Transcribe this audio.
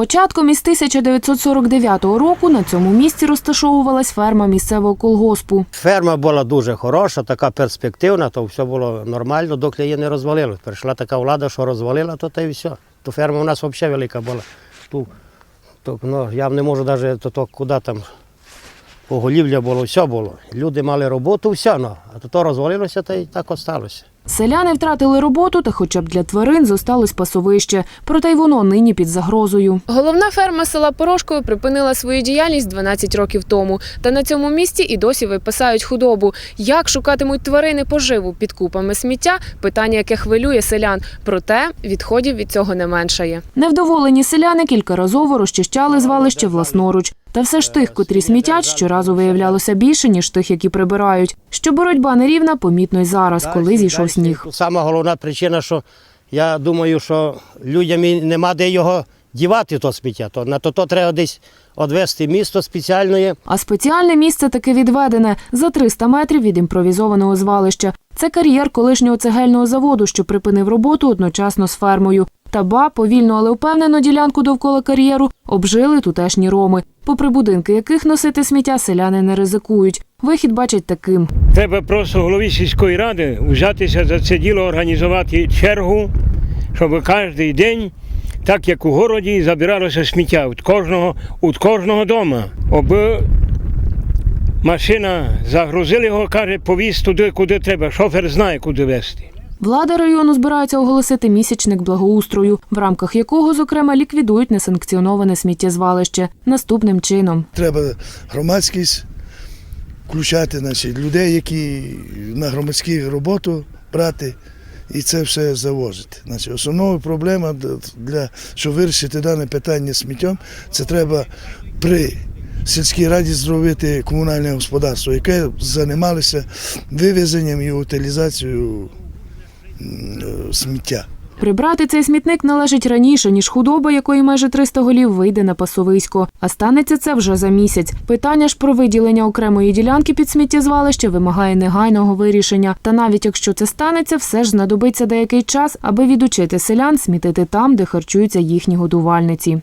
Початком із 1949 року на цьому місці розташовувалась ферма місцевого колгоспу. Ферма була дуже хороша, така перспективна, то все було нормально, доки її не розвалили. Прийшла така влада, що розвалила, то та й все. То ферма у нас взагалі велика була. Ту, то, ну, я не можу навіть то, то, куди там поголів'я було, все було. Люди мали роботу, все, ну, а то, то розвалилося, та й так осталося. Селяни втратили роботу, та хоча б для тварин зосталось пасовище. Проте й воно нині під загрозою. Головна ферма села Порошкове припинила свою діяльність 12 років тому. Та на цьому місці і досі випасають худобу. Як шукатимуть тварини поживу під купами сміття – питання, яке хвилює селян. Проте відходів від цього не меншає. Невдоволені селяни кількаразово розчищали звалище власноруч. Та все ж тих, котрі смітять, щоразу виявлялося більше, ніж тих, які прибирають. Що боротьба нерівна, помітно й зараз, коли зійшов сніг. Сама головна причина, що я думаю, що людям нема де його дівати, то сміття. То, на то, то треба десь відвести місто спеціальне. А спеціальне місце таки відведене за 300 метрів від імпровізованого звалища. Це кар'єр колишнього цегельного заводу, що припинив роботу одночасно з фермою. Та ба, повільно, але впевнено ділянку довкола кар'єру обжили тутешні роми, попри будинки яких носити сміття селяни не ризикують. Вихід бачать таким. Треба просто голові сільської ради взятися за це діло, організувати чергу, щоб кожен день, так як у городі, забиралося сміття від кожного, від кожного дома. Аби машина загрузила його, каже, повіз туди, куди треба. Шофер знає, куди везти. Влада району збирається оголосити місячник благоустрою, в рамках якого, зокрема, ліквідують несанкціоноване сміттєзвалище наступним чином. Треба громадськість включати значить, людей, які на громадську роботу брати і це все завозити. Значить, основною проблема для щоб вирішити дане питання сміттям, це треба при сільській раді зробити комунальне господарство, яке займалося вивезенням і утилізацією сміття. Прибрати цей смітник належить раніше, ніж худоба, якої майже 300 голів вийде на пасовисько. А станеться це вже за місяць. Питання ж про виділення окремої ділянки під сміттєзвалище вимагає негайного вирішення. Та навіть якщо це станеться, все ж знадобиться деякий час, аби відучити селян смітити там, де харчуються їхні годувальниці.